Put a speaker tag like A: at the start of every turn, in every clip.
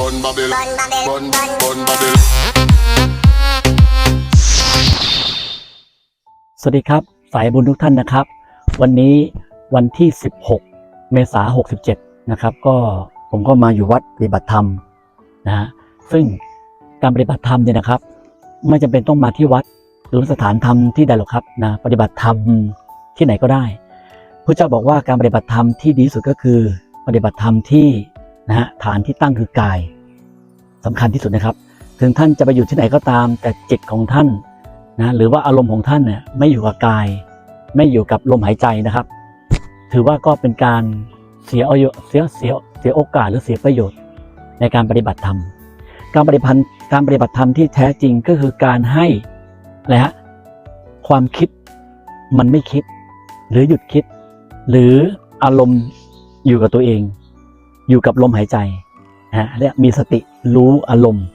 A: Bun Babel,
B: Bun Babel,
A: Bun
B: Bun
A: Bun Babel.
C: สวัสดีครับ สายบุญทุกท่านนะครับ วันนี้วันที่ 16 เมษายน67 นะครับ ก็ผมก็มาอยู่วัดปฏิบัติธรรมนะฮะซึ่งการปฏิบัติธรรมเนี่ยนะครับ ไม่จำเป็นต้องมาที่วัดหรือสถานธรรมที่ใดหรอกครับนะปฏิบัติธรรมที่ไหนก็ได้พระเจ้าบอกว่าการปฏิบัติธรรมที่ดีที่สุดก็คือ ปฏิบัติธรรมที่ นะฮะฐานที่ตั้งคือกายสำคัญที่สุดนะครับ ถึงท่านจะไปอยู่ที่ไหนก็ตาม แต่จิตของท่านนะหรือว่าอารมณ์ของท่านเนี่ยไม่อยู่กับกาย ไม่อยู่กับลมหายใจนะครับ ถือว่าก็เป็นการเสียประโยชน์เสียเสียเสียโอกาสหรือเสียประโยชน์ ในการปฏิบัติธรรม การปฏิพันธ์การปฏิบัติธรรมที่แท้จริงก็คือการให้อะไรฮะความคิดมันไม่คิด หรือหยุดคิด หรืออารมณ์อยู่กับตัวเอง อยู่กับลมหายใจนะฮะเรียกมีสติรู้อารมณ์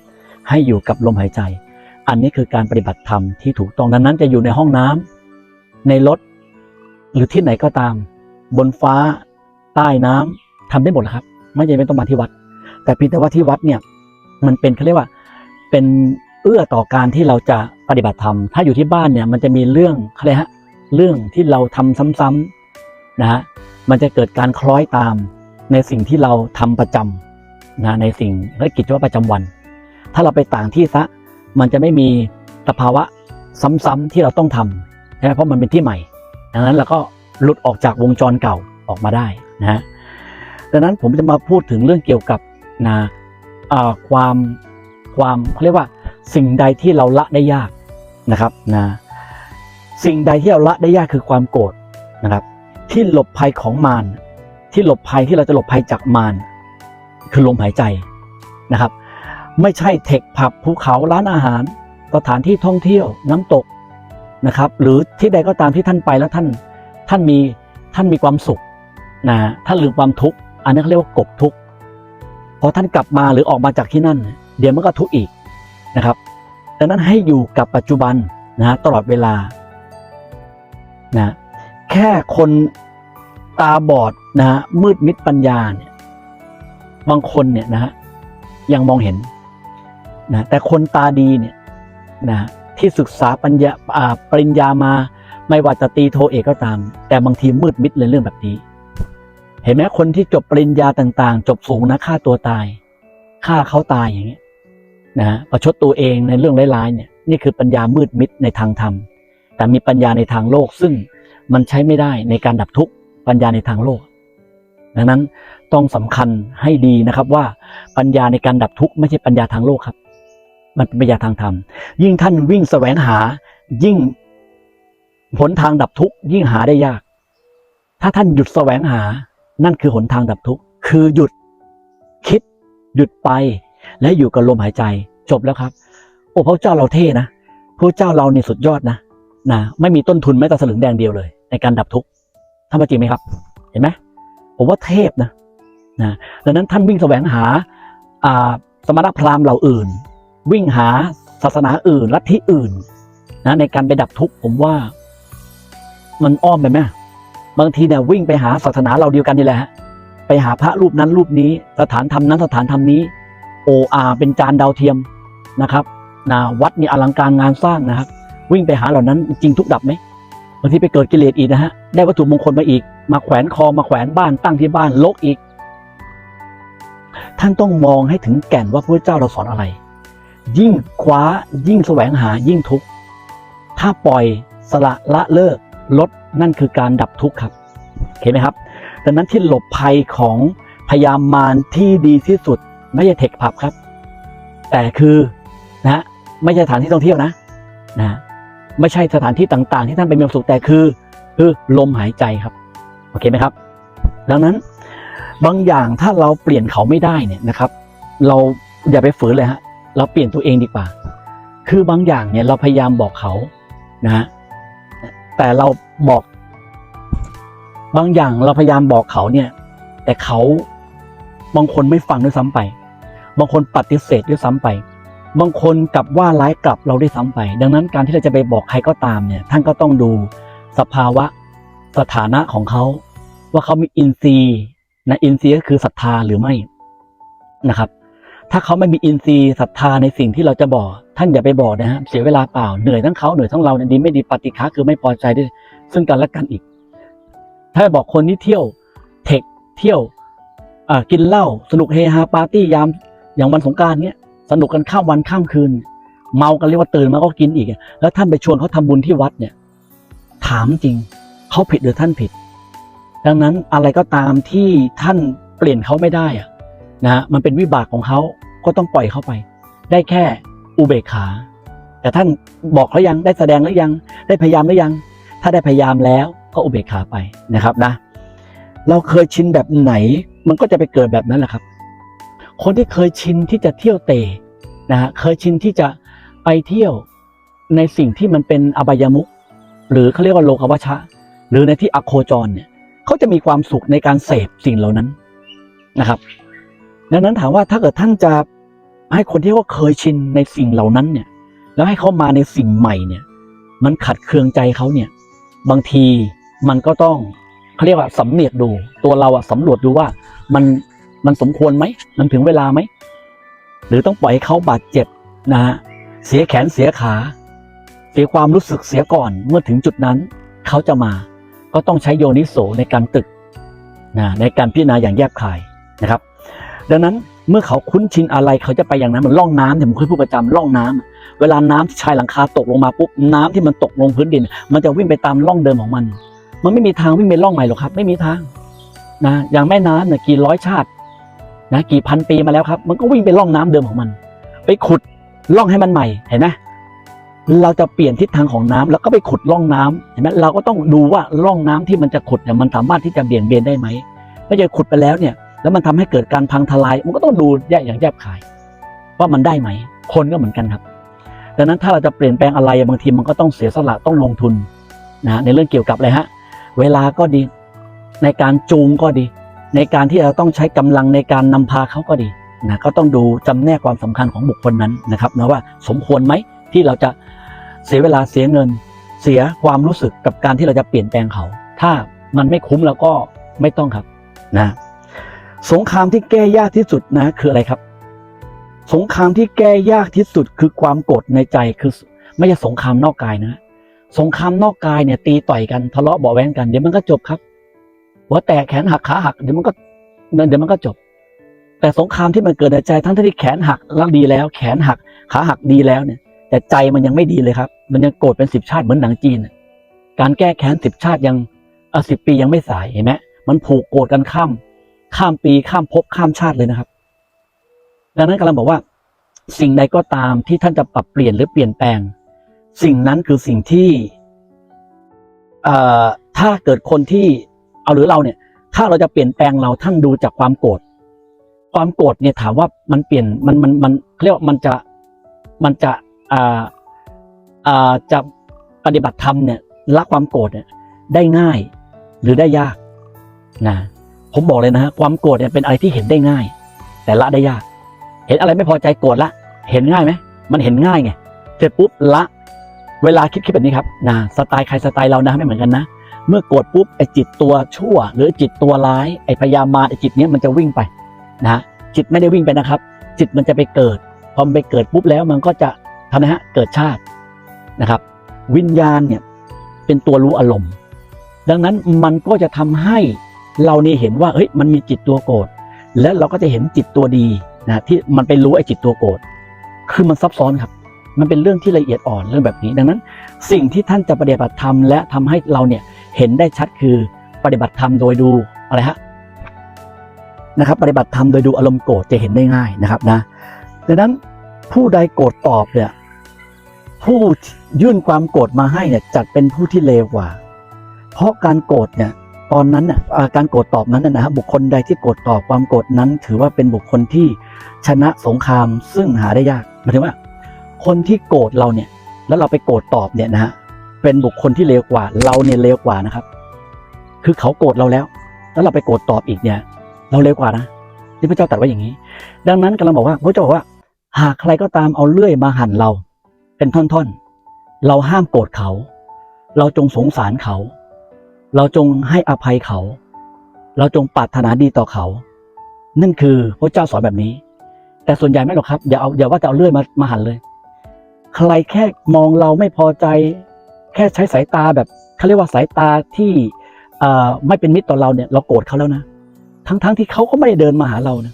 C: ให้อยู่กับลมหายใจ อันนี้คือการปฏิบัติธรรมที่ถูกต้องดังนั้นจะอยู่ในห้องน้ำในรถ หรือที่ไหนก็ตาม บนฟ้า ใต้น้ำทำได้หมดละครับ ไม่จำเป็นต้องมาที่วัด แต่เพียงแต่ว่าที่วัดเนี่ยมันเป็นเขาเรียกว่าเป็นเอื้อต่อการที่เราจะปฏิบัติธรรม ถ้าอยู่ที่บ้านเนี่ยมันจะมีเรื่องอะไรฮะ เรื่องที่เราทำซ้ำๆนะฮะ มันจะเกิดการคล้อยตาม ในสิ่งที่เราทำประจำนะในสิ่งและกิจวัตรประจำวัน ถ้าเราไปต่างที่ซะมันจะไม่มีสภาวะซ้ำๆที่เราต้องทำใช่ไหมเพราะมันเป็นที่ใหม่ ดังนั้นเราก็หลุดออกจากวงจรเก่าออกมาได้นะฮะดังนั้นผมจะมาพูดถึงเรื่องเกี่ยวกับนะอ่าความความเขาเรียกว่าสิ่งใดที่เราละได้ยากนะครับนะสิ่งใดที่เราละได้ยากคือความโกรธนะครับ ที่หลบภัยของมาร ที่หลบภัยที่เราจะหลบภัยจากมารคือลมหายใจนะครับ ไม่ใช่เทคผับภูเขาร้านอาหาร สถานที่ท่องเที่ยวน้ำตกนะครับ หรือที่ใดก็ตามที่ท่านไปแล้วท่านท่านมีท่านมีความสุขนะท่านลืมความทุกข์อันนี้เขาเรียกว่ากบทุกข์พอท่านกลับมาหรือออกมาจากที่นั่น เดี๋ยวมันก็ทุกข์อีกนะครับดังนั้นให้อยู่กับปัจจุบันนะตลอดเวลานะแค่คน ตาบอดนะฮะมืดมิดปัญญาเนี่ย บางคนเนี่ยนะฮะยังมองเห็นนะแต่คนตาดีเนี่ยนะที่ศึกษาปัญญาอ่าปริญญามา ไม่ว่าจะตีโทเอกก็ตาม แต่บางทีมืดมิดเลยเรื่องแบบนี้ เห็นไหมคนที่จบปริญญาต่าง ๆ จบสูงนะฆ่าตัวตายฆ่าเขาตายอย่างเงี้ยนะประชดตัวเองในเรื่องร้ายๆเนี่ยนี่คือปัญญามืดมิดในทางธรรมแต่มีปัญญาในทางโลกซึ่งมันใช้ไม่ได้ในการดับทุกข์ ปัญญาในทางโลก ดังนั้นต้องสำคัญให้ดีนะครับว่าปัญญาในการดับทุกข์ไม่ใช่ปัญญาทางโลกครับ มันเป็นปัญญาทางธรรม ยิ่งท่านวิ่งแสวงหา ยิ่งหนทางดับทุกข์ยิ่งหาได้ยาก ถ้าท่านหยุดแสวงหา นั่นคือหนทางดับทุกข์ คือหยุดคิด หยุดไป และอยู่กับลมหายใจ จบแล้วครับ โอ้พระเจ้าเราเท่นะพระเจ้าเราเนี่ยสุดยอดนะนะ ไม่มีต้นทุนแม้แต่สลึงแดงเดียวเลย ในการดับทุกข์ ท่านว่าจริงไหมครับ เห็นไหมผมว่าเทพนะนะดังนั้นท่านวิ่งแสวงหาสมณพราหมณ์เหล่าอื่น วิ่งหาศาสนาอื่นลัทธิอื่นนะในการไปดับทุกข์ผมว่ามันอ้อมไปไหมบางทีเนี่ยวิ่งไปหาศาสนาเราเดียวกันนี่แหละไปหาพระรูปนั้นรูปนี้ สถานธรรมนั้นสถานธรรมนี้โออาเป็นจานดาวเทียมนะครับนะวัดนี่อลังการงานสร้างนะครับ วิ่งไปหาเหล่านั้นจริงทุกดับไหม บางทีไปเกิดกิเลสอีกนะฮะ ได้วัตถุมงคลมาอีก มาแขวนคอมาแขวนบ้านตั้งที่บ้านลกอีก ท่านต้องมองให้ถึงแก่นว่าพระเจ้าเราสอนอะไร ยิ่งคว้ายิ่งแสวงหายิ่งทุกข์ถ้าปล่อยสละละเลิกลดนั่นคือการดับทุกข์ครับเห็นไหมครับ ดังนั้นที่หลบภัยของพยามมารที่ดีที่สุด ไม่ใช่เทคผับครับ แต่คือนะฮะไม่ใช่สถานที่ท่องเที่ยวนะนะ ไม่ใช่สถานที่ต่างๆ ที่ท่านไปมีความสุขแต่คือ คือลมหายใจครับโอเคไหมครับ ดังนั้นบางอย่างถ้าเราเปลี่ยนเขาไม่ได้เนี่ยนะครับ เราอย่าไปฝืนเลยฮะเราเปลี่ยนตัวเองดีกว่า คือบางอย่างเนี่ยเราพยายามบอกเขานะฮะแต่เราบอก บางอย่างเราพยายามบอกเขาเนี่ย แต่เขาบางคนไม่ฟังด้วยซ้ำไป บางคนปฏิเสธด้วยซ้ำไป บางคนกลับว่าร้ายกลับเราได้ซ้ำไป ดังนั้นการที่เราจะไปบอกใครก็ตามเนี่ยท่านก็ต้องดูสภาวะสถานะของเขา ว่าเขามีอินทรีย์นะอินทรีย์ก็คือศรัทธาหรือไม่นะครับ ถ้าเขาไม่มีอินทรีย์ศรัทธาในสิ่งที่เราจะบอก ท่านอย่าไปบอกนะฮะเสียเวลาเปล่าเหนื่อยทั้งเขาเหนื่อยทั้งเราเนี่ยดีไม่ดีปฏิฆาคือไม่พอใจด้วยซึ่งกันและกันอีก ถ้าบอกคนที่เที่ยวเทคเที่ยวอ่ากินเหล้าสนุกเฮฮาปาร์ตี้ยามอย่างวันสงการเนี้ย สนุกกันข้ามวันข้ามคืน เมากันเรียกว่าตื่นมาก็กินอีก แล้วท่านไปชวนเขาทำบุญที่วัดเนี่ย ถามจริงเขาผิดหรือท่านผิด ดังนั้นอะไรก็ตามที่ท่านเปลี่ยนเขาไม่ได้อะนะฮะมันเป็นวิบากของเขาก็ต้องปล่อยเขาไป ได้แค่อุเบกขา แต่ท่านบอกเขายังได้แสดงหรือยัง ได้พยายามหรือยัง ถ้าได้พยายามแล้วก็อุเบกขาไปนะครับนะ เราเคยชินแบบไหน มันก็จะไปเกิดแบบนั้นแหละครับ คนที่เคยชินที่จะเที่ยวเตะนะฮะเคยชินที่จะไปเที่ยวในสิ่งที่มันเป็นอบายมุขหรือเขาเรียกว่าโลกวัชชะ หรือในที่อโคจรเนี่ยเขาจะมีความสุขในการเสพสิ่งเหล่านั้นนะครับ ดังนั้นถามว่าถ้าเกิดท่านจะให้คนที่ว่าเคยชินในสิ่งเหล่านั้นเนี่ย แล้วให้เขามาในสิ่งใหม่เนี่ย มันขัดเคืองใจเขาเนี่ย บางทีมันก็ต้องเขาเรียกว่าสำเนียกดู ตัวเราอะสำรวจดูว่ามัน มันสมควรไหมมันถึงเวลาไหม หรือต้องปล่อยให้เขาบาดเจ็บนะฮะเสียแขนเสียขา เสียความรู้สึกเสียก่อนเมื่อถึงจุดนั้น เขาจะมา ก็ต้องใช้โยนิโสในการตึกนะในการพิจารณาอย่างแยบคายนะครับ ดังนั้นเมื่อเขาคุ้นชินอะไรเขาจะไปอย่างนั้นมือนล่องน้ำเนี่ยผมเคยพูดประจำล่องน้ำเวลาน้ำที่ชายหลังคาตกลงมาปุ๊บน้ำที่มันตกลงพื้นดิน มันจะวิ่งไปตามร่องเดิมของมัน มันไม่มีทางวิ่งไปร่องใหม่หรอกครับ ไม่มีทางนะอย่างแม่น้ำเนี่ยกี่ร้อยชาติ นะกี่พันปีมาแล้วครับ มันก็วิ่งไปร่องน้ำเดิมของมัน ไปขุดร่องให้มันใหม่เห็นไหมเราจะเปลี่ยนทิศทางของน้ำแล้วก็ไปขุดร่องน้ำเห็นไหมเราก็ต้องดูว่าร่องน้ำที่มันจะขุดเนี่ยมันสามารถที่จะเบี่ยงเบนได้ไหมถ้าจะขุดไปแล้วเนี่ย แล้วมันทำให้เกิดการพังทลาย มันก็ต้องดูแยกอย่างแยบคาย ว่ามันได้ไหม คนก็เหมือนกันครับดังนั้นถ้าเราจะเปลี่ยนแปลงอะไรบางทีมันก็ต้องเสียสละต้องลงทุนนะในเรื่องเกี่ยวกับอะไรฮะเวลาก็ดีในการจูงก็ดี ในการที่เราต้องใช้กำลังในการนำพาเขาก็ดีนะก็ต้องดูจำแนกความสำคัญของบุคคลนั้นนะครับนะว่าสมควรไหมที่เราจะเสียเวลาเสียเงิน เสียความรู้สึกกับการที่เราจะเปลี่ยนแปลงเขา ถ้ามันไม่คุ้มแล้วก็ไม่ต้องครับนะสงครามที่แก้ยากที่สุดนะคืออะไรครับ สงครามที่แก้ยากที่สุดคือความโกรธในใจคือ ไม่ใช่สงครามนอกกายนะ สงครามนอกกายเนี่ยตีต่อยกันทะเลาะเบาแว้งกันเดี๋ยวมันก็จบครับ หัวแตกแขนหักขาหักเดี๋ยวมันก็เดี๋ยวมันก็จบ แต่สงครามที่มันเกิดในใจทั้งที่แขนหักแล้วดีแล้ว แขนหักขาหักดีแล้วเนี่ย แต่ใจมันยังไม่ดีเลยครับ มันยังโกรธเป็นสิบชาติเหมือนหนังจีนการแก้แค้นสิบชาติยังเออสิบปียังไม่สายเห็นไหมมันผูกโกรธกันข้าม ข้ามปีข้ามภพข้ามชาติเลยนะครับ ดังนั้นกำลังบอกว่า สิ่งใดก็ตามที่ท่านจะปรับเปลี่ยนหรือเปลี่ยนแปลง สิ่งนั้นคือสิ่งที่ถ้าเกิดคนที่ เอาหรือเราเนี่ย ถ้าเราจะเปลี่ยนแปลงเราท่านดูจากความโกรธความโกรธเนี่ยถามว่ามันเปลี่ยนมันมันมันเรียกว่ามันจะมันจะอ่าอ่าจะปฏิบัติธรรมเนี่ยละความโกรธเนี่ยได้ง่ายหรือได้ยากนะผมบอกเลยนะฮะความโกรธเนี่ยเป็นอะไรที่เห็นได้ง่าย แต่ละได้ยาก เห็นอะไรไม่พอใจโกรธละ เห็นง่ายไหมมันเห็นง่ายไงเสร็จปุ๊บละ เวลาคิดคิดแบบนี้ครับนะสไตล์ใครสไตล์เรานะไม่เหมือนกันนะ เมื่อโกรธปุ๊บไอ้จิตตัวชั่ว หรือจิตตัวร้ายไอ้พยามาไอ้จิตเนี้ยมันจะวิ่งไปนะจิตไม่ได้วิ่งไปนะครับ จิตมันจะไปเกิดพอมันไปเกิดปุ๊บแล้วมันก็จะทำนะฮะเกิดชาตินะครับ วิญญาณเนี่ยเป็นตัวรู้อารมณ์ ดังนั้นมันก็จะทำให้เรานี่เห็นว่าเฮ้ยมันมีจิตตัวโกรธแล้วเราก็จะเห็นจิตตัวดีนะที่มันไปรู้ไอ้จิตตัวโกรธคือมันซับซ้อนครับ มันเป็นเรื่องที่ละเอียดอ่อนเรื่องแบบนี้ ดังนั้น สิ่งที่ท่านจะปฏิบัติธรรมและทำให้เราเนี่ยเห็นได้ชัดคือปฏิบัติธรรมโดยดูอะไรฮะนะครับ ปฏิบัติธรรมโดยดูอารมณ์โกรธจะเห็นได้ง่ายนะครับนะดังนั้นผู้ใดโกรธตอบเนี่ยผู้ยื่นความโกรธมาให้เนี่ยจัดเป็นผู้ที่เลวกว่า เพราะการโกรธเนี่ยตอนนั้นน่ะอ่าการโกรธตอบนั้นนะฮะบุคคลใดที่โกรธตอบความโกรธนั้น ถือว่าเป็นบุคคลที่ชนะสงครามซึ่งหาได้ยากหมายถึงว่า คนที่โกรธเราเนี่ย แล้วเราไปโกรธตอบเนี่ยนะฮะเป็นบุคคลที่เลวกว่า เราเนี่ยเลวกว่านะครับ คือเขาโกรธเราแล้ว แล้วเราไปโกรธตอบอีกเนี่ย เราเลวกว่านะที่พระเจ้าตรัสไว้อย่างนี้ ดังนั้นกำลังบอกว่าพระเจ้าบอกว่า หากใครก็ตามเอาเลื่อยมาหั่นเรา เป็นท่อนๆ เราห้ามโกรธเขา เราจงสงสารเขา เราจงให้อภัยเขา เราจงปรารถนาดีต่อเขา นั่นคือพระเจ้าสอนแบบนี้ แต่ส่วนใหญ่ไม่หรอกครับอย่าเอาอย่าว่าจะเอาเลื่อยมามาหั่นเลย ใครแค่มองเราไม่พอใจ แค่ใช้สายตาแบบเขาเรียกว่าสายตาที่ไม่เป็นมิตรต่อเราเนี่ยเราโกรธเขาแล้วนะ ทั้งๆทที่เขาก็ไม่ได้เดินมาหาเรานะ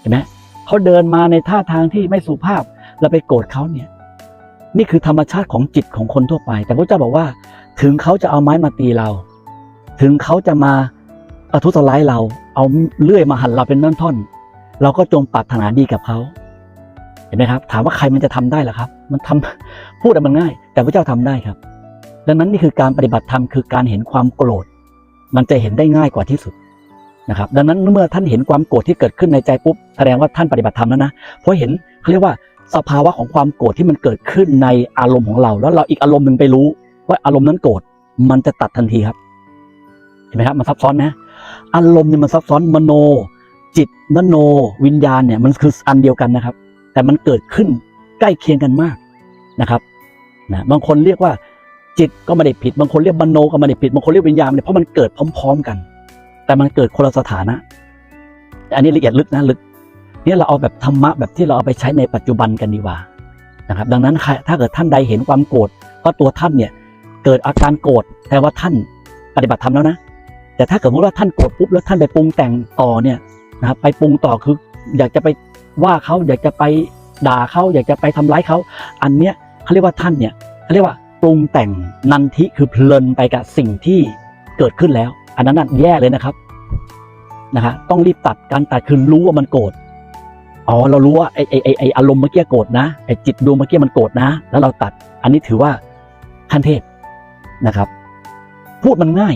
C: เห็นไหมเขาเดินมาในท่าทางที่ไม่สุภาพเราไปโกรธเขาเนี่ย นี่คือธรรมชาติของจิตของคนทั่วไป แต่พระเจ้าบอกว่า ถึงเขาจะเอาไม้มาตีเรา ถึงเขาจะมาประทุษร้ายเรา เอาเลื่อยมาหั่นเราเป็นท่อนๆเราก็จงปรารถนาดีกับเขา เห็นไหมครับ ถามว่าใครมันจะทำได้ล่ะครับ มันทำพูดอะมันง่าย แต่พระเจ้าทำได้ครับ ดังนั้นนี่คือการปฏิบัติธรรมคือการเห็นความโกรธ มันจะเห็นได้ง่ายกว่าที่สุดนะครับ ดังนั้นเมื่อท่านเห็นความโกรธที่เกิดขึ้นในใจปุ๊บแสดงว่าท่านปฏิบัติธรรมแล้วนะเพราะเห็นเขาเรียกว่าสภาวะของความโกรธที่มันเกิดขึ้นในอารมณ์ของเรา แล้วเราอีกอารมณ์หนึ่งไปรู้ ว่าอารมณ์นั้นโกรธมันจะตัดทันทีครับ เห็นไหมครับ มันซับซ้อนนะ อารมณ์เนี่ยมันซับซ้อนมโน จิตมโน วิญญาณเนี่ยมันคืออันเดียวกันนะครับ แต่มันเกิดขึ้นใกล้เคียงกันมากนะครับนะบางคนเรียกว่าจิตก็ไม่ได้ผิด บางคนเรียกมโนก็ไม่ได้ผิด บางคนเรียกวิญญาณเนี่ยเพราะมันเกิดพร้อม ๆกัน แต่มันเกิดคนละสถานะ อันนี้ละเอียดลึกนะลึกเนี่ยเราเอาแบบธรรมะแบบที่เราเอาไปใช้ในปัจจุบันกันดีกว่านะครับ ดังนั้นใครถ้าเกิดท่านใดเห็นความโกรธเพราตัวท่านเนี่ยเกิดอาการโกรธแต่ว่าท่านปฏิบัติธรรมแล้วนะ แต่ถ้าเกิดว่าท่านโกรธปุ๊บแล้วท่านไปปรุงแต่งต่อเนี่ยนะครับไปปรุงต่อคืออยากจะไป ว่าเขาอยากจะไปด่าเขาอยากจะไปทำร้ายเขาอันเนี้ยเขาเรียกว่าท่านเนี่ยเขาเรียกว่าปรุงแต่งนันทิคือเพลินไปกับสิ่งที่เกิดขึ้นแล้ว อันนั้นน่ะแย่เลยนะครับนะฮะต้องรีบตัดการตัดคือรู้ว่ามันโกรธอ๋อเรารู้ว่าไอ้ไอ้ไอ้อารมณ์เมื่อกี้โกรธนะไอ้จิตดวงเมื่อกี้มันโกรธนะ แล้วเราตัด อันนี้ถือว่าขั้นเทพนะครับ พูดมันง่าย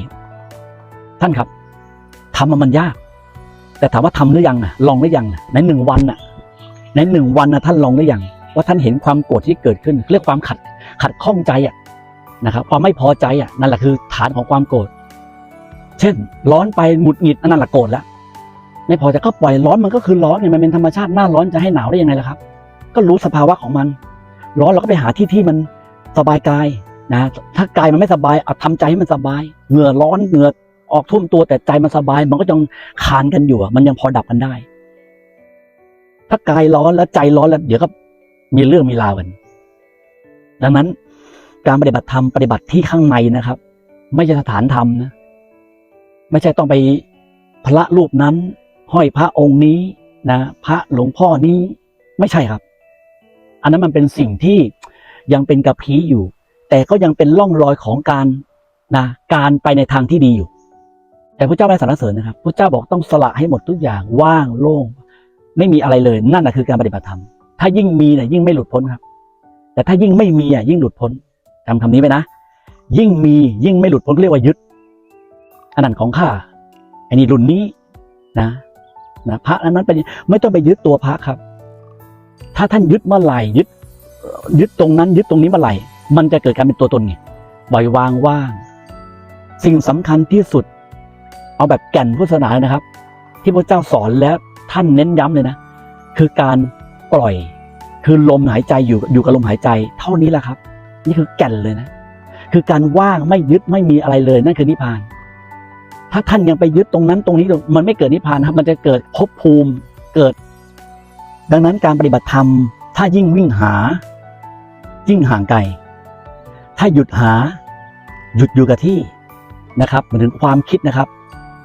C: ท่านครับทำมันยาก แต่ถามว่าทำหรือยังลองหรือยังในหนึ่งวันน่ะ ในหนึ่งวันนะท่านลองหรือยังว่าท่านเห็นความโกรธที่เกิดขึ้นเรียกความขัดขัดข้องใจอะนะครับความไม่พอใจอะนั่นแหละคือฐานของความโกรธเช่น ร้อนไปหงุดหงิดอันนั่นแหละโกรธแล้วไม่พอใจก็ปล่อยร้อนมันก็คือร้อนไงมันเป็นธรรมชาติหน้าร้อนจะให้หนาวได้ยังไงล่ะครับ ก็รู้สภาวะของมัน ร้อนเราก็ไปหาที่ที่มันสบายกายนะถ้ากายมันไม่สบายเอาทำใจให้มันสบาย เหงื่อร้อนเหงื่อออกท่วมตัวแต่ใจมันสบาย มันก็ยังคานกันอยู่มันยังพอดับกันได้ ถ้ากายร้อนแล้วใจร้อนแล้วเดี๋ยวก็มีเรื่องมีราวกันดังนั้นการปฏิบัติธรรมปฏิบัติที่ข้างในนะครับ ไม่ใช่สถานธรรมนะไม่ใช่ต้องไปพระรูปนั้น ห้อยพระองค์นี้นะพระหลวงพ่อนี้ไม่ใช่ครับ อันนั้นมันเป็นสิ่งที่ยังเป็นกระพี้อยู่ แต่ก็ยังเป็นร่องรอยของการนะการไปในทางที่ดีอยู่ แต่พระเจ้าไม่สรรเสริญนะครับพระเจ้าบอกต้องสละให้หมดทุกอย่างว่างโล่ง ไม่มีอะไรเลยนั่นแหะคือการปฏิบัติธรรมถ้ายิ่งมีเนี่ยยิ่งไม่หลุดพ้นครับ แต่ถ้ายิ่งไม่มีอะยิ่งหลุดพ้นจำคำนี้ไว้นะ ยิ่งมียิ่งไม่หลุดพ้นเรียกว่ายึดอันนั้นของข้าอันนี้รุ่นนี้นะนะพระอันนั้นเป็นไม่ต้องไปยึดตัวพระครับ ถ้าท่านยึดเมื่อไหร่ยึด ยึดตรงนั้น ยึดตรงนี้เมื่อไหร่ มันจะเกิดการเป็นตัวตนไงปล่อยวางว่าง สิ่งสำคัญที่สุด เอาแบบแก่นพุทธศาสนายนะครับ ที่พระเจ้าสอนแล้ว ท่านเน้นย้ำเลยนะ คือการปล่อย คือลมหายใจอยู่อยู่กับลมหายใจ เท่านี้แหละครับ นี่คือแก่นเลยนะ คือการว่างไม่ยึดไม่มีอะไรเลยนั่นคือนิพพาน ถ้าท่านยังไปยึดตรงนั้นตรงนี้มันไม่เกิดนิพพานครับ มันจะเกิดภพภูมิเกิด ดังนั้นการปฏิบัติธรรม ถ้ายิ่งวิ่งหา ยิ่งห่างไกลถ้าหยุดหา หยุดอยู่กับที่นะครับเหมายถึงความคิดนะครับ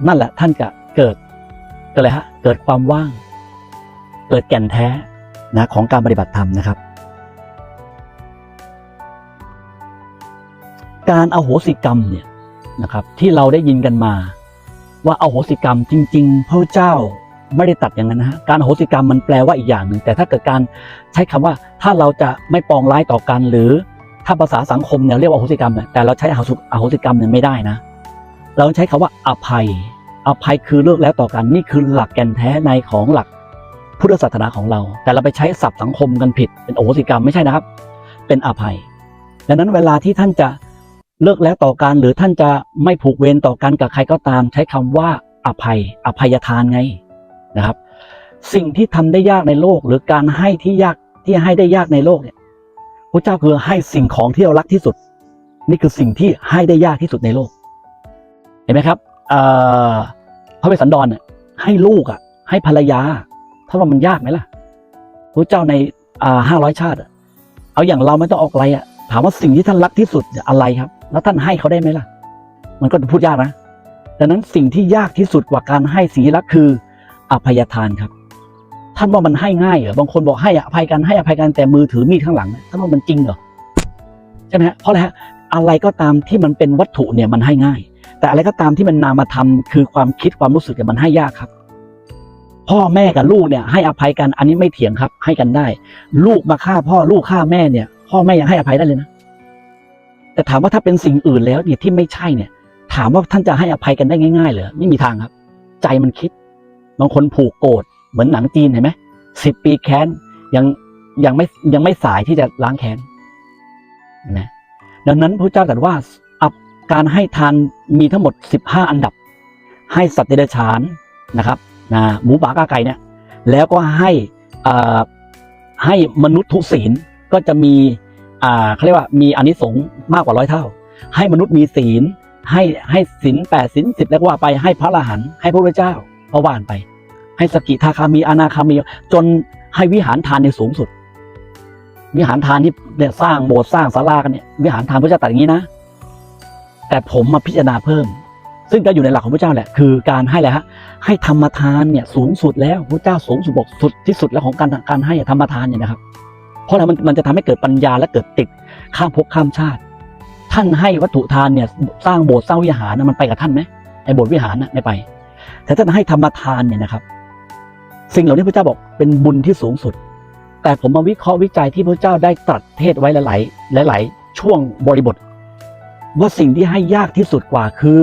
C: นั่นแหละท่านจะเกิด เกิดอะไรฮะเกิดความว่าง เกิดแก่นแท้นะของการปฏิบัติธรรมนะครับ การอโหสิกรรมเนี่ยนะครับ ที่เราได้ยินกันมา ว่าอโหสิกรรมจริง ๆ พระเจ้าไม่ได้ตัดอย่างนั้นนะฮะการอโหสิกรรมมันแปลว่าอีกอย่างหนึ่ง แต่ถ้าเกิดการใช้คำว่าถ้าเราจะไม่ปองร้ายต่อกัน หรือถ้าภาษาสังคมเนี่ยเรียกว่าอโหสิกรรมแต่เราใช้อโหสิอโหสิกรรมเนี่ยไม่ได้นะ เราใช้คำว่าอภัย อภัยคือเลิกแล้วต่อกันนี่คือหลักแก่นแท้ในของหลักพุทธศาสนาของเรา แต่เราไปใช้ศัพท์สังคมกันผิด เป็นโอสิกรรมไม่ใช่นะครับ เป็นอภัย ดังนั้นเวลาที่ท่านจะเลิกแล้วต่อกันหรือท่านจะไม่ผูกเวรต่อกันกับใครก็ตาม ใช้คำว่าอภัย อภัยทานไงนะครับ สิ่งที่ทำได้ยากในโลก หรือการให้ที่ยากที่ให้ได้ยากในโลกเนี่ยพระเจ้าคือให้สิ่งของที่เรารักที่สุด นี่คือสิ่งที่ให้ได้ยากที่สุดในโลก เห็นไหมครับ เอ่อ พระเวสสันดรเนี่ยให้ลูกอะ ให้ภรรยาถ้าว่ามันยากไหมล่ะพระเจ้าในอ่าห้าร้อยชาติอะเอาอย่างเราไม่ต้องออกอะไรอะ ถามว่าสิ่งที่ท่านรักที่สุดอะไรครับ แล้วท่านให้เขาได้ไหมล่ะ มันก็พูดยากนะดังนั้นสิ่งที่ยากที่สุดกว่าการให้สิ่งที่รักคืออภัยทานครับ ท่านว่ามันให้ง่ายเหรอบางคนบอกให้อภัยกันให้อภัยกันแต่มือถือมีดข้างหลังท่านว่ามันจริงเหรอใช่ไหมฮะเพราะอะไรฮะอะไรก็ตามที่มันเป็นวัตถุเนี่ยมันให้ง่าย แต่อะไรก็ตามที่มันนามธรรมคือความคิดความรู้สึกเนี่ยมันให้ยากครับ พ่อแม่กับลูกเนี่ย ให้อภัยกันอันนี้ไม่เถียงครับ ให้กันได้ ลูกมาฆ่าพ่อลูกฆ่าแม่เนี่ย พ่อแม่ยังให้อภัยได้เลยนะแต่ถามว่าถ้าเป็นสิ่งอื่นแล้วเนี่ยที่ไม่ใช่เนี่ย ถามว่าท่านจะให้อภัยกันได้ง่ายๆเหรอไม่มีทางครับ ใจมันคิดบางคนผูกโกรธเหมือนหนังจีนเห็นไหมสิบปีแค้นยังยังไม่ยังไม่สายที่จะล้างแค้นนะดังนั้นพระเจ้าตรัสว่า การให้ทานมีทั้งหมด 15 อันดับ ให้สัตว์เดรัจฉานนะครับนะหมูป่ากาไก่เนี่ยแล้วก็ให้อ่าให้มนุษย์ทุศีลก็จะมีอ่าเขาเรียกว่ามีอนิสงส์มากกว่าร้อยเท่า ให้มนุษย์มีศีล ให้ให้ศีลแปดศีลสิบแล้วก็ว่าไปให้พระอรหันต์ให้พระพุทธเจ้าพระว่านไป ให้สกิทาคามีอนาคามี จนให้วิหารทานในสูงสุด วิหารทานที่เนี่ยสร้างโบสถ์สร้างศาลากันเนี่ยวิหารทานพระเจ้าตรัสอย่างนี้นะ แต่ผมมาพิจารณาเพิ่ม ซึ่งก็อยู่ในหลักของพระเจ้าแหละ คือการให้แหละฮะให้ธรรมทานเนี่ยสูงสุดแล้วพระเจ้าสูงสุดบอกสุดที่สุดแล้วของการการให้ธรรมทานเนี่ยนะครับ เพราะอะไรมันมันจะทำให้เกิดปัญญาและเกิดติดข้ามภพข้ามชาติ ท่านให้วัตถุทานเนี่ยสร้างโบสถ์สร้างวิหารนะมันไปกับท่านไหมไอ้โบสถ์วิหารน่ะไม่ไป แต่ท่านให้ธรรมทานเนี่ยนะครับ สิ่งเหล่านี้พระเจ้าบอกเป็นบุญที่สูงสุด แต่ผมมาวิเคราะห์วิจัยที่พระเจ้าได้ตรัสเทศไว้หลาย ๆ หลาย ๆ ช่วงบริบท ว่าสิ่งที่ให้ยากที่สุดกว่าคือ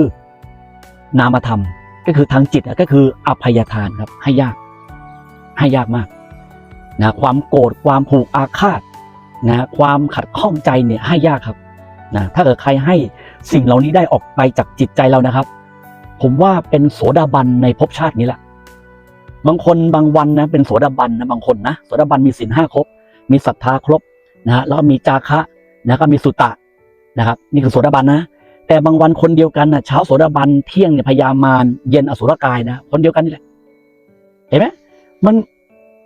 C: นามธรรม ก็คือทางจิตอะก็คืออภัยทานครับ ให้ยาก ให้ยากมากนะความโกรธความผูกอาฆาตนะความขัดข้องใจเนี่ยให้ยากครับนะถ้าเกิดใครให้สิ่งเหล่านี้ได้ออกไปจากจิตใจเรานะครับ ผมว่าเป็นโสดาบันในภพชาตินี้แหละ บางคนบางวันนะเป็นโสดาบันนะบางคนนะโสดาบันมีศีลห้าครบ มีศรัทธาครบนะฮะแล้วมีจาคะนะก็มีสุตตะ นะครับ นี่คือโสดาบันนะ แต่บางวันคนเดียวกันนะเช้าโสดาบันเที่ยงเนี่ยพยามารเย็นอสุรกายนะคนเดียวกันนี่แหละเห็นไหมมัน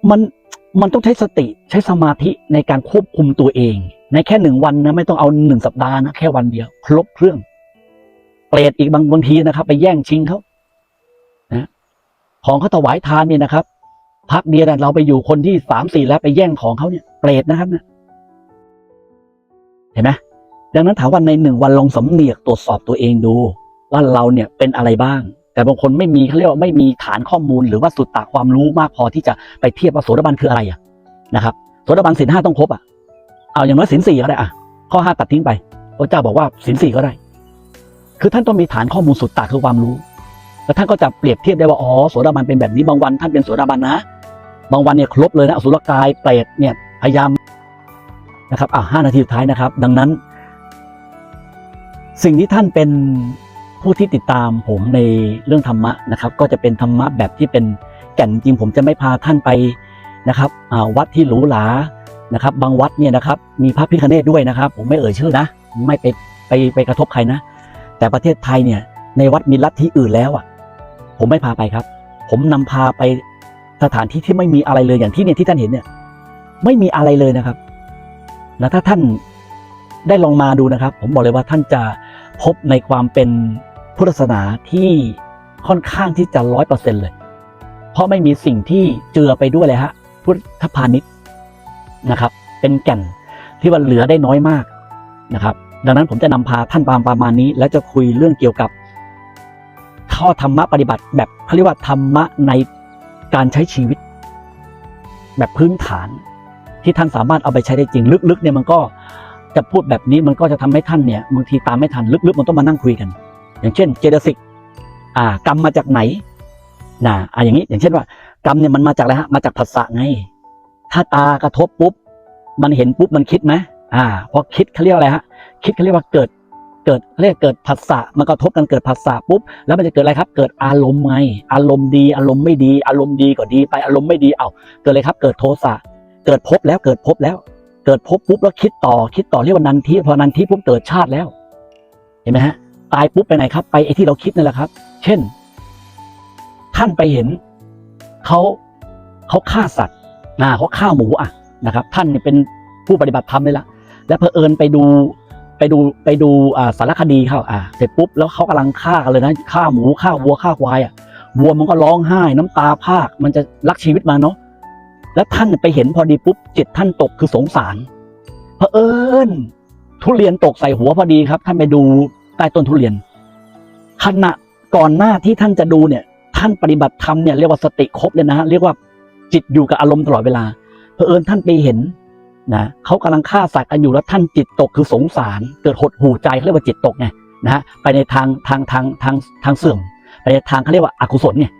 C: มันมันต้องใช้สติใช้สมาธิในการควบคุมตัวเอง ในแค่หนึ่งวันนะไม่ต้องเอาหนึ่งสัปดาห์นะแค่วันเดียว ครบเครื่องเปรตอีกบางบางทีนะครับ ไปแย่งชิงเขานะของเขาถวายทานเนี่ยนะครับพักเดียวนะเราไปอยู่คนที่สามสี่แล้วไปแย่งของเขาเนี่ยเปรตนะครับเนี่ยเห็นไหม ดังนั้นถามว่าในหนึ่งวันลองสำเนียกตรวจสอบตัวเองดู ว่าเราเนี่ยเป็นอะไรบ้าง แต่บางคนไม่มีเขาเรียกว่าไม่มีฐานข้อมูล หรือว่าสุดตาความรู้มากพอที่จะไปเทียบว่าโสดาบันคืออะไรอะนะครับโสดาบันศีลห้าต้องครบอะเอาอย่างน้อยศีลสี่ก็ได้อะข้อห้าตัดทิ้งไปพระเจ้าบอกว่าศีลสี่ก็ได้ คือท่านต้องมีฐานข้อมูลสุดตาคือความรู้ แล้วท่านก็จะเปรียบเทียบได้ว่าอ๋อโสดาบันเป็นแบบนี้บางวันท่านเป็นโสดาบันนะ บางวันเนี่ยครบเลยนะอสุรกายเปรตเนี่ยพยายามนะครับอะห้านาทีสุดท้ายนะครับ ดังนั้น สิ่งที่ท่านเป็นผู้ที่ติดตามผมในเรื่องธรรมะนะครับ ก็จะเป็นธรรมะแบบที่เป็นแก่นจริงผมจะไม่พาท่านไปนะครับวัดที่หรูหรานะครับ บางวัดเนี่ยนะครับ มีพระพิฆเนศด้วยนะครับ ผมไม่เอ่ยชื่อนะ ไม่ไปไปไปกระทบใครนะ แต่ประเทศไทยเนี่ยในวัดมีลัทธิอื่นแล้วอะ ผมไม่พาไปครับ ผมนำพาไปสถานที่ที่ไม่มีอะไรเลยอย่างที่เนี่ยที่ท่านเห็นเนี่ย ไม่มีอะไรเลยนะครับ แล้วถ้าท่านได้ลองมาดูนะครับ ผมบอกเลยว่าท่านจะ พบในความเป็นพุทธศาสนาที่ค่อนข้างที่จะร้อยเปอร์เซ็นเลย เพราะไม่มีสิ่งที่เจือไปด้วยเลยฮะพุทธพาณิชย์นะครับ เป็นแก่นที่ว่าเหลือได้น้อยมากนะครับ ดังนั้นผมจะนำพาท่านปามประมาณนี้ แล้วจะคุยเรื่องเกี่ยวกับข้อธรรมะปฏิบัติ แบบเขาเรียกว่าธรรมะในการใช้ชีวิต แบบพื้นฐานที่ท่านสามารถเอาไปใช้ได้จริง ลึกๆเนี่ยมันก็ จะพูดแบบนี้มันก็จะทำให้ท่านเนี่ยบางทีตามไม่ทันลึกๆ มันต้องมานั่งคุยกัน อย่างเช่นเจตสิกอ่ากรรมมาจากไหนนะอ่าอย่างนี้ อย่างเช่นว่ากรรมเนี่ยมันมาจากอะไรฮะมาจากผัสสะไง ถ้าตากระทบปุ๊บมันเห็นปุ๊บมันคิดไหมอ่าพอคิดเขาเรียกอะไรฮะคิดเขาเรียกว่าเกิดเกิดเรียกเกิดผัสสะมันกระทบกันเกิดผัสสะปุ๊บแล้วมันจะเกิดอะไรครับ เกิดอารมณ์ไงอารมณ์ดีอารมณ์ไม่ดี อารมณ์ดีก็ดีไปอารมณ์ไม่ดีเอาเกิดอะไรครับ เกิดโทสะเกิดภพแล้วเกิดภพแล้ว เกิดภพปุ๊บแล้วคิดต่อคิดต่อเรียกว่านันทิพอนันทิปุ๊บเกิดชาติแล้ว เห็นไหมฮะ ตายปุ๊บไปไหนครับ ไปไอ้ที่เราคิดนั่นแหละครับ เช่น ท่านไปเห็นเขาเขาฆ่าสัตว์นะเขาข้าหมูอะนะครับ ท่านเป็นผู้ปฏิบัติธรรมเลยละแล้วเพอเอิญไปดูไปดูไปดูสารคดีเขาอ่าเสร็จปุ๊บแล้วเขากำลังฆ่ากันเลยนะฆ่าหมูฆ่าวัวฆ่าควายอะวัวมันก็ร้องไห้น้ำตาพากมันจะรักชีวิตมาเนาะ แล้วท่านไปเห็นพอดีปุ๊บจิตท่านตกคือสงสารเพอเอิญทุเรียนตกใส่หัวพอดีครับ ท่านไปดูใต้ต้นทุเรียนขณะก่อนหน้าที่ท่านจะดูเนี่ย ท่านปฏิบัติธรรมเนี่ยเรียกว่าสติครบเลยนะฮะเรียกว่าจิตอยู่กับอารมณ์ตลอดเวลาเพอเอิญท่านไปเห็นนะเขากำลังฆ่าสัตว์กันอยู่แล้วท่านจิตตกคือสงสาร เกิดหดหูใจเขาเรียกว่าจิตตกไงนะฮะไปในทางทางทางทางทางเสื่อมไปในทางเขาเรียกว่าอกุศลเนี่ย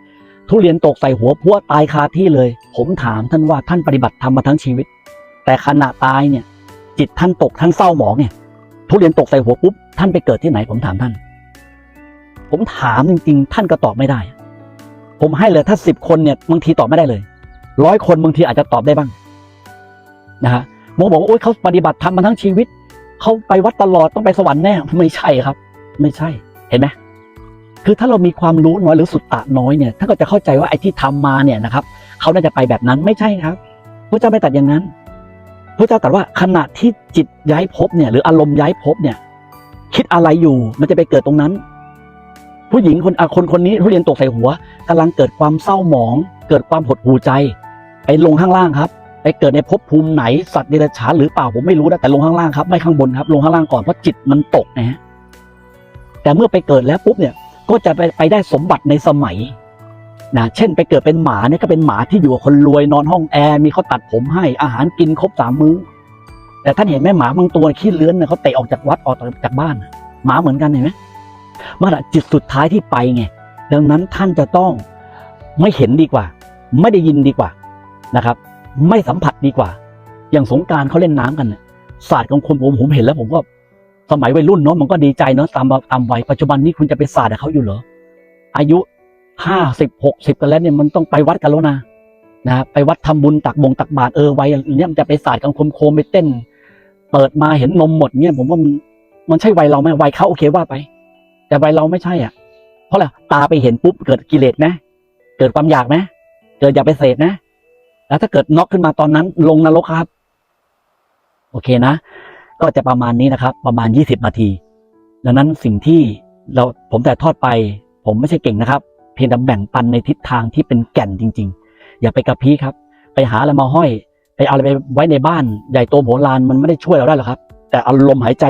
C: ทุเรียนตกใส่หัวพัวตายคาที่เลย ผมถามท่านว่าท่านปฏิบัติธรรมมาทั้งชีวิต แต่ขณะตายเนี่ย จิตท่านตกท่านเศร้าหมองเนี่ย ทุเรียนตกใส่หัวปุ๊บท่านไปเกิดที่ไหนผมถามท่าน ผมถามจริงๆ ท่านก็ตอบไม่ได้ ผมให้เลยถ้าสิบคนเนี่ยบางทีตอบไม่ได้เลยร้อยคนบางทีอาจจะตอบได้บ้างนะฮะโมบอกว่าโอ๊ยเขาปฏิบัติธรรมมาทั้งชีวิตเขาไปวัดตลอดต้องไปสวรรค์แน่ไม่ใช่ครับ ไม่ใช่เห็นไหม คือถ้าเรามีความรู้น้อยหรือสุดตะน้อยเนี่ยท่านก็จะเข้าใจว่าไอ้ที่ทำมาเนี่ยนะครับเขาน่าจะไปแบบนั้นไม่ใช่ครับพระเจ้าไม่ตัดอย่างนั้นพระเจ้าตรัสว่าขณะที่จิตย้ายภพเนี่ยหรืออารมณ์ย้ายภพเนี่ย คิดอะไรอยู่มันจะไปเกิดตรงนั้น ผู้หญิงคนคนคนนี้ทุเรียนตกใส่หัวกำลังเกิดความเศร้าหมอง เกิดความหดหู่ใจ ไปลงข้างล่างครับ ไปเกิดในภพภูมิไหนสัตว์เดรัจฉานหรือเปล่าผมไม่รู้นะแต่ลงข้างล่างครับไม่ข้างบนครับ ลงข้างล่างก่อนเพราะจิตมันตกนะฮะแต่เมื่อไปเกิดแล้วปุ๊บเนี่ย ก็จะไปไปได้สมบัติในสมัยนะเช่นไปเกิดเป็นหมาเนี่ยก็เป็นหมาที่อยู่กับคนรวยนอนห้องแอร์มีเขาตัดผมให้อาหารกินครบสามมื้อ แต่ท่านเห็นไหมหมาบางตัวขี้เลื้อนเนี่ยเขาเตะออกจากวัดออกจากบ้าน หมาเหมือนกันเห็นไหมเมื่อจิตสุดท้ายที่ไปไงดังนั้นท่านจะต้องไม่เห็นดีกว่า ไม่ได้ยินดีกว่านะครับ ไม่สัมผัสดีกว่า อย่างสงการเขาเล่นน้ำกันศาสตร์ของคนผมผมเห็นแล้วผมก็ สมัยวัยรุ่นเนาะมันก็ดีใจเนาะตามตามวัยปัจจุบันนี้คุณจะไปศาสตร์เขาอยู่เหรอ อายุห้าสิบหกสิบกันแล้วเนี่ยมันต้องไปวัดกันแล้วนะนะไปวัดทำบุญตักบงตักบาตรเออวัยอย่างเนี้ยมันจะไปศาสตร์กันโคมๆไปเต้น เปิดมาเห็นนมหมดเนี่ยผมว่ามันมันใช่วัยเราไหมวัยเขาโอเคว่าไป แต่วัยเราไม่ใช่อะ เพราะอะไรตาไปเห็นปุ๊บเกิดกิเลสไหมเกิดความอยากไหมเกิดอยากไปเสพนะ แล้วถ้าเกิดน็อกขึ้นมาตอนนั้นลงนรกครับ โอเคนะ ก็จะประมาณนี้นะครับ ประมาณยี่สิบนาที ดังนั้นสิ่งที่เราผมแต่ทอดไป ผมไม่ใช่เก่งนะครับ เพียงแต่แบ่งปันในทิศทางที่เป็นแก่นจริง ๆ อย่าไปกระพี้ครับ ไปหาอะไรมาห้อย ไปเอาอะไรไปไว้ในบ้านใหญ่โตโหฬารมันไม่ได้ช่วยเราได้หรอกครับ แต่อารมณ์หายใจ